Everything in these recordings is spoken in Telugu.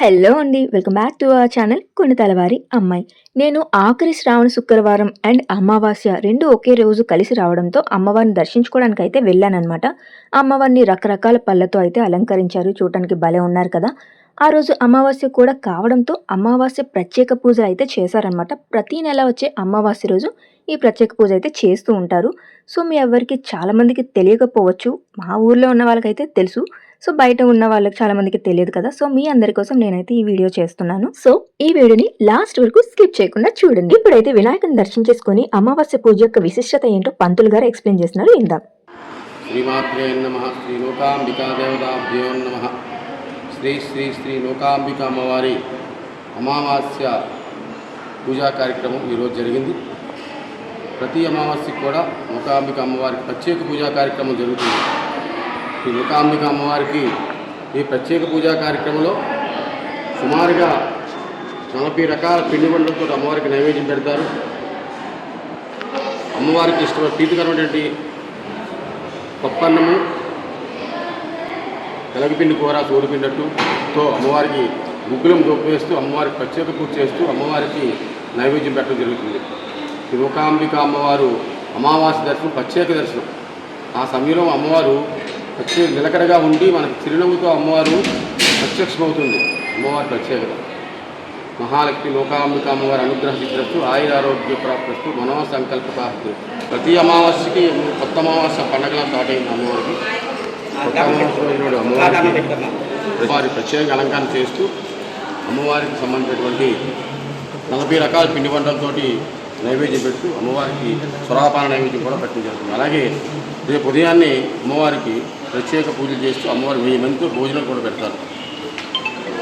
హలో అండి welcome back to our channel కొన్ని తలవారి అమ్మాయి. నేను ఆఖరి శ్రావణ శుక్రవారం అండ్ అమావాస్య రెండు ఒకే రోజు కలిసి రావడంతో అమ్మవారిని దర్శించుకోవడానికి అయితే వెళ్ళానమాట అమ్మవారిని రకరకాల పళ్ళతో అయితే అలంకరించారు చూడటానికి భలే ఉన్నారు కదా. ఆ రోజు అమావాస్య కూడా కావడంతో అమావాస్య ప్రత్యేక పూజలు అయితే చేశారనమాట ప్రతి నెల వచ్చే అమావాస్య రోజు ఈ ప్రత్యేక పూజ అయితే చేస్తూ ఉంటారు. సో మీ ఎవరికి చాలామందికి తెలియకపోవచ్చు మా ఊర్లో ఉన్న వాళ్ళకైతే తెలుసు. సో బయట ఉన్న వాళ్ళకి చాలా మందికి తెలియదు కదా. సో మీ అందరి కోసం నేనైతే ఈ వీడియో చేస్తున్నాను. సో ఈ వీడియోని లాస్ట్ వరకు స్కిప్ చేయకుండా చూడండి. ఇప్పుడైతే వినాయకుని దర్శనం చేసుకుని అమావాస్య పూజ యొక్క విశిష్టత ఏంటో పంతులు గారు ఎక్స్ప్లెయిన్ చేస్తున్నారు. ఇందాం శ్రీమాత్రే నమ. శ్రీ లోకాంబికా దేవతాభ్యో నమ. శ్రీ శ్రీ శ్రీ లోకాంబిక అమ్మవారి అమావాస్య పూజా కార్యక్రమం ఈరోజు జరిగింది. ప్రతి అమావాస్యకి కూడా లోకాంబిక అమ్మవారికి ప్రత్యేక పూజా కార్యక్రమం జరుగుతుంది. ఈ మూకాంబిక అమ్మవారికి ఈ ప్రత్యేక పూజా కార్యక్రమంలో సుమారుగా నలభై రకాల పిండి వంటలతో అమ్మవారికి నైవేద్యం పెడతారు. అమ్మవారికి ఇష్టమైన ప్రీతికరమైనటువంటి పప్పన్నము తెలగపిండి కూర సోడిపిండట్టుతో అమ్మవారికి ముగ్గులం గొప్ప వేస్తూ అమ్మవారికి ప్రత్యేక పూజ చేస్తూ అమ్మవారికి నైవేద్యం పెట్టడం జరుగుతుంది. ఈ లోకాంబిక అమ్మవారు అమావాస్య దర్శనం ప్రత్యేక దర్శనం. ఆ సమయంలో అమ్మవారు ప్రత్యేక నిలకడగా ఉండి మనకి చిరునవ్వుతో అమ్మవారు ప్రత్యక్షమవుతుంది. అమ్మవారి ప్రత్యేకత. మహాలక్ష్మి లోకాంబిక అమ్మవారి అనుగ్రహ సిద్ధిస్తూ ఆయుర ఆరోగ్య ప్రాప్తిస్తూ మనో సంకల్ప ప్రాప్తి ప్రతి అమావాస్యకి కొత్త అమావాస్య పండగలా స్టార్ట్ అయింది అమ్మవారికి. కొత్త అమావాస్య రోజు అమ్మవారికి వారి ప్రత్యేక అలంకరణ చేస్తూ అమ్మవారికి సంబంధించినటువంటి నలభై రకాల పిండి వంటలతోటి నైవేద్యం పెడుతూ అమ్మవారికి స్వరాపాన నైవేద్యం కూడా పెట్టడం జరుగుతుంది. అలాగే రేపు ఉదయాన్నే అమ్మవారికి ప్రత్యేక పూజలు చేస్తూ అమ్మవారి వెయ్యి మందితో భోజనం కూడా పెడతారు.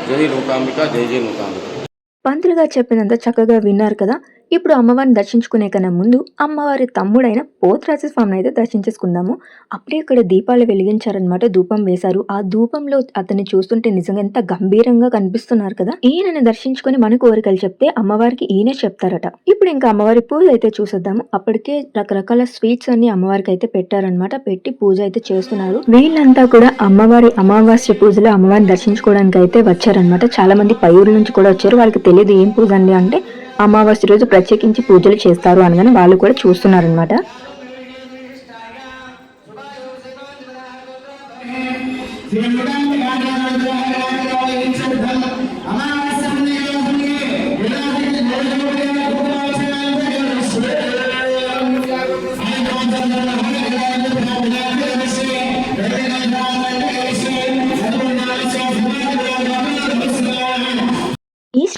జై లోకాంబిక జై జై లోకాంబిక. పంతులుగా చెప్పినంత చక్కగా విన్నారు కదా. ఇప్పుడు అమ్మవారిని దర్శించుకునే కన్నా ముందు అమ్మవారి తమ్ముడైన పోతరాజ స్వామిని అయితే దర్శించేసుకుందాము. అప్పుడే ఇక్కడ దీపాలు వెలిగించారనమాట ధూపం వేశారు. ఆ ధూపంలో అతన్ని చూస్తుంటే నిజంగా ఎంత గంభీరంగా కనిపిస్తున్నారు కదా. ఈయనని దర్శించుకొని మన కోరికలు చెప్తే అమ్మవారికి ఈయనే చెప్తారట. ఇప్పుడు ఇంకా అమ్మవారి పూజ అయితే చూసేద్దాము. అప్పటికే రకరకాల స్వీట్స్ అన్ని అమ్మవారికి అయితే పెట్టారనమాట పెట్టి పూజ అయితే చేస్తున్నారు. వీళ్ళంతా కూడా అమ్మవారి అమావాస్య పూజలో అమ్మవారిని దర్శించుకోవడానికి అయితే వచ్చారనమాట చాలా మంది పై నుంచి కూడా వచ్చారు. వాళ్ళకి తెలియదు ఏం పూజ అండి అంటే అమావాస్య రోజు ప్రత్యేకించి పూజలు చేస్తారు అనగానే వాళ్ళు కూడా చూస్తున్నారనమాట ఈ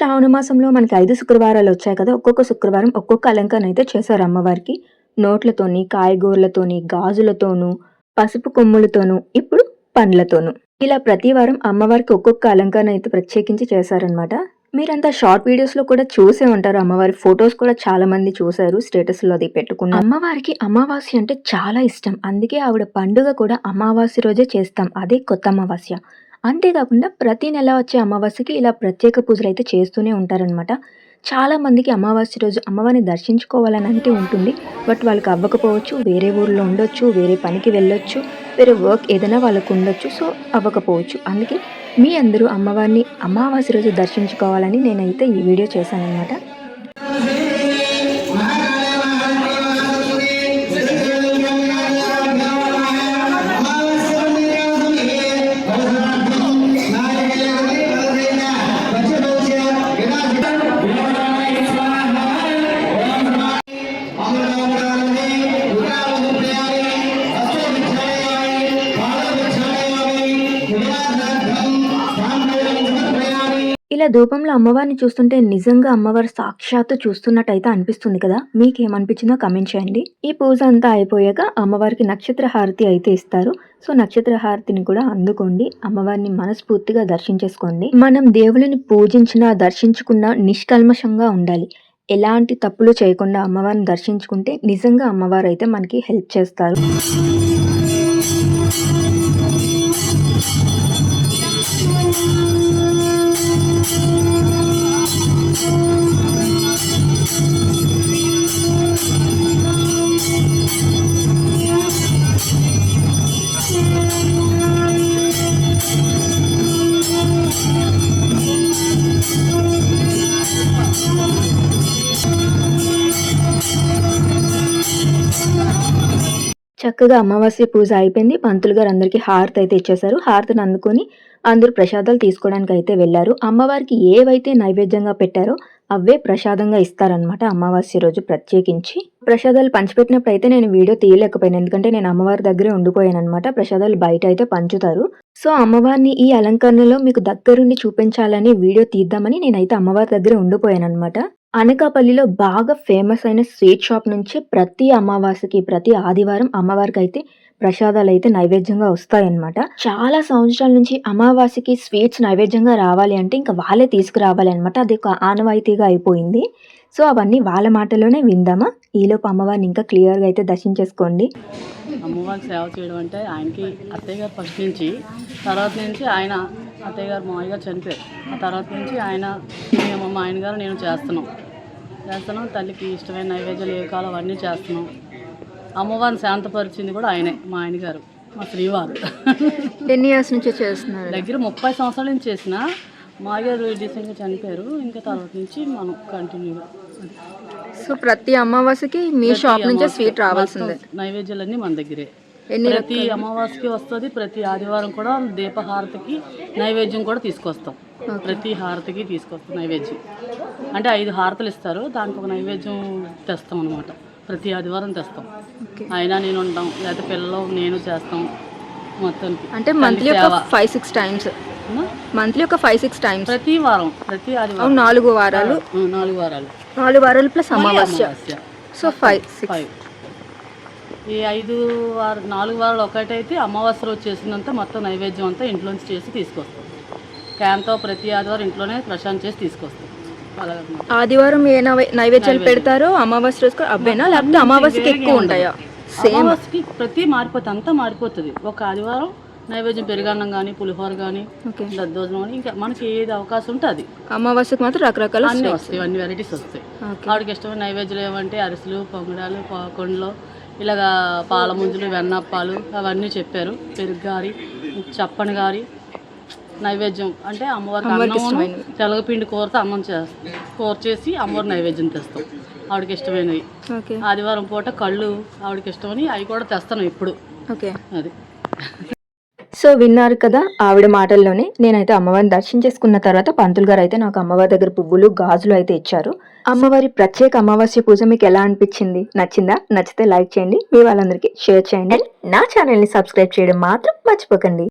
శ్రావణ మాసంలో మనకి ఐదు శుక్రవారాలు వచ్చాయి కదా. ఒక్కొక్క శుక్రవారం ఒక్కొక్క అలంకరణ అయితే చేశారు అమ్మవారికి. నోట్లతోని కాయగూరలతోని గాజులతోనూ పసుపు కొమ్ములతోనూ ఇప్పుడు పండ్లతోనూ. ఇలా ప్రతి వారం అమ్మవారికి ఒక్కొక్క అలంకరణ అయితే ప్రత్యేకించి చేశారనమాట మీరంతా షార్ట్ వీడియోస్లో కూడా చూసే ఉంటారు. అమ్మవారి ఫొటోస్ కూడా చాలా మంది చూశారు. స్టేటస్లో అది పెట్టుకున్న అమ్మవారికి అమావాస్య అంటే చాలా ఇష్టం. అందుకే ఆవిడ పండుగ కూడా అమావాస్య రోజే చేస్తాం. అదే కొత్త అమావాస్య. అంతేకాకుండా ప్రతి నెల వచ్చే అమావాస్యకి ఇలా ప్రత్యేక పూజలు అయితే చేస్తూనే ఉంటారనమాట చాలామందికి అమావాస్య రోజు అమ్మవారిని దర్శించుకోవాలని అంటే ఉంటుంది. బట్ వాళ్ళకి అవ్వకపోవచ్చు. వేరే ఊర్లో ఉండొచ్చు. వేరే పనికి వెళ్ళొచ్చు. వేరే వర్క్ ఏదైనా వాళ్ళకు ఉండొచ్చు. సో అవ్వకపోవచ్చు. అందుకే మీ అందరూ అమ్మవారిని అమావాస్య రోజు దర్శించుకోవాలని నేనైతే ఈ వీడియో చేశాను ఇలా ధూపంలో అమ్మవారిని చూస్తుంటే నిజంగా అమ్మవారు సాక్షాత్తు చూస్తున్నట్టయితే అనిపిస్తుంది కదా? మీకేమనిపించిందో కమెంట్ చేయండి. ఈ పూజ అంతా అయిపోయాక అమ్మవారికి నక్షత్ర హారతి అయితే ఇస్తారు. సో నక్షత్ర హారతిని కూడా అందుకోండి. అమ్మవారిని మనస్ఫూర్తిగా దర్శించేసుకోండి. మనం దేవుళ్ళని పూజించినా దర్శించుకున్నా నిష్కల్మషంగా ఉండాలి. ఎలాంటి తప్పులు చేయకుండా అమ్మవారిని దర్శించుకుంటే నిజంగా అమ్మవారు అయితే మనకి హెల్ప్ చేస్తారు. చక్కగా అమావాస్య పూజ అయిపోయింది. పంతులు గారు అందరికీ హారతి అయితే ఇచ్చేశారు. హారతిని అందుకొని అందరూ ప్రసాదాలు తీసుకోవడానికి అయితే వెళ్ళారు. అమ్మవారికి ఏవైతే నైవేద్యంగా పెట్టారో అవే ప్రసాదంగా ఇస్తారనమాట అమావాస్య రోజు ప్రత్యేకించి. ప్రసాదాలు పంచిపెట్టినప్పుడు అయితే నేను వీడియో తీయలేకపోయాను. ఎందుకంటే నేను అమ్మవారి దగ్గరే ఉండిపోయాను అనమాట ప్రసాదాలు బయట అయితే పంచుతారు. సో అమ్మవారిని ఈ అలంకరణలో మీకు దగ్గరుండి చూపించాలని వీడియో తీద్దామని నేనైతే అమ్మవారి దగ్గరే ఉండిపోయాను అనమాట అనకాపల్లిలో బాగా ఫేమస్ అయిన స్వీట్ షాప్ నుంచి ప్రతి అమావాస్యకి ప్రతి ఆదివారం అమ్మవారికి అయితే ప్రసాదాలు అయితే నైవేద్యంగా వస్తాయన్నమాట. చాలా సంవత్సరాల నుంచి అమావాస్యకి స్వీట్స్ నైవేద్యంగా రావాలి అంటే ఇంకా వాళ్ళే తీసుకురావాలి అనమాట అది ఒక ఆనవాయితీగా అయిపోయింది. సో అవన్నీ వాళ్ళ మాటలోనే విందామా? ఈలోపు అమ్మవారిని ఇంకా క్లియర్గా అయితే దర్శించేసుకోండి. అమ్మవారికి సేవ చేయడం అంటే ఆయనకి అత్తయ్య గారు ఫస్ట్ నుంచి తర్వాత నుంచి ఆయన అత్తయ్య గారు మామయ్య గారు చనిపోయారు. ఆ తర్వాత నుంచి ఆయన మేము మా ఆయన గారు నేను చేస్తున్నాం. చేస్తున్నాం. తల్లికి ఇష్టమైన నైవేద్యాలు ఏ కాలం అవన్నీ చేస్తున్నాం. అమ్మవారిని శాంతపరిచింది కూడా ఆయనే మా ఆయన గారు మా శ్రీవారు. ఎన్ని ఇయర్స్ నుంచి చేస్తున్నారు? దగ్గర ముప్పై సంవత్సరాల నుంచి చేసిన. మా గారు రీసెంట్గా చనిపోయారు. ఇంకా తర్వాత నుంచి మనం కంటిన్యూ సో ప్రతి అమావాస్యకి మీ షాప్ నుంచే స్వీట్ రావాల్సిందే. నైవేద్యాలన్నీ మన దగ్గరే. ప్రతి అమావాస్యకి వస్తుంది ప్రతి ఆదివారం కూడా దీపహారతికి నైవేద్యం కూడా తీసుకొస్తాం. ప్రతి హారతికి తీసుకొస్తాం నైవేద్యం. అంటే ఐదు హారతులు ఇస్తారు. దానికి ఒక నైవేద్యం తెస్తాం అనమాట ప్రతి ఆదివారం తెస్తాం. అయినా నేను ఉంటాం లేకపోతే పిల్లలు నేను చేస్తాం మొత్తానికి. అంటే మంత్లీ ఒక. Five six times? మంత్లీ ఒక ఫైవ్ సిక్స్ టైమ్స్ ప్రతి వారం ప్రతి ఆదివారం. నాలుగు వారాలు. నాలుగు వారాలు. నాలుగు వారాలు ప్లస్ అమావాస్య. సో ఫైవ్ ఫైవ్ ఈ ఐదు వారం నాలుగు వారాలు ఒకటైతే అమావాస్య రోజు చేసినంత మొత్తం నైవేద్యం అంతా ఇంట్లోంచి చేసి తీసుకొస్తాం. క్యాన్తో ప్రతి ఆదివారం ఇంట్లోనే ప్రశాంత్ చేసి తీసుకొస్తాం. ఆదివారం ఏ నైవే- నైవేద్యాలు పెడతారో అమావాస్య రోజు అవ్వేనా? లేకపోతే అమావాస్యకి ఎక్కువ ఉంటాయా? సేమ్. ప్రతి మారిపోతుంది అంతా మారిపోతుంది. ఒక ఆదివారం నైవేద్యం పెరుగన్నం కానీ పులిహోర కానీ దద్దోజనం కానీ ఇంకా మనకి ఏది అవకాశం ఉంటే అది. అమావాస్యకి మాత్రం రకరకాల అన్నీ. వస్తాయి. అన్ని వెరైటీస్ వస్తాయి. ఆవిడకి ఇష్టమైన నైవేద్యాలు ఏమంటే అరిసెలు పొంగడాలు పాకుండలు ఇలాగా పాల ముంజులు వెన్నప్పాలు అవన్నీ చెప్పారు. పెరుగు గారి చప్పని గారి నైవేద్యం. అంటే అమ్మవారికి అన్నం. తెలగపిండి కూరతో అన్నం చేస్తాం కూర చేసి అమ్మవారి నైవేద్యం తెస్తాం. ఆవిడకి ఇష్టమైనవి. ఆదివారం పూట కళ్ళు ఆవిడకి ఇష్టమని అవి కూడా తెస్తాను ఇప్పుడు. ఓకే. అది. సో విన్నారు కదా ఆవిడ మాటల్లోనే. నేనైతే అమ్మవారిని దర్శించేసుకున్న తర్వాత పంతులు గారు అయితే నాకు అమ్మవారి దగ్గర పువ్వులు గాజులు అయితే ఇచ్చారు. అమ్మవారి ప్రత్యేక అమావాస్య పూజ మీకు ఎలా అనిపించింది? నచ్చిందా? నచ్చితే లైక్ చేయండి. మీ వాళ్ళందరికీ షేర్ చేయండి. నా ఛానల్ని సబ్స్క్రైబ్ చేయడం మాత్రం మర్చిపోకండి.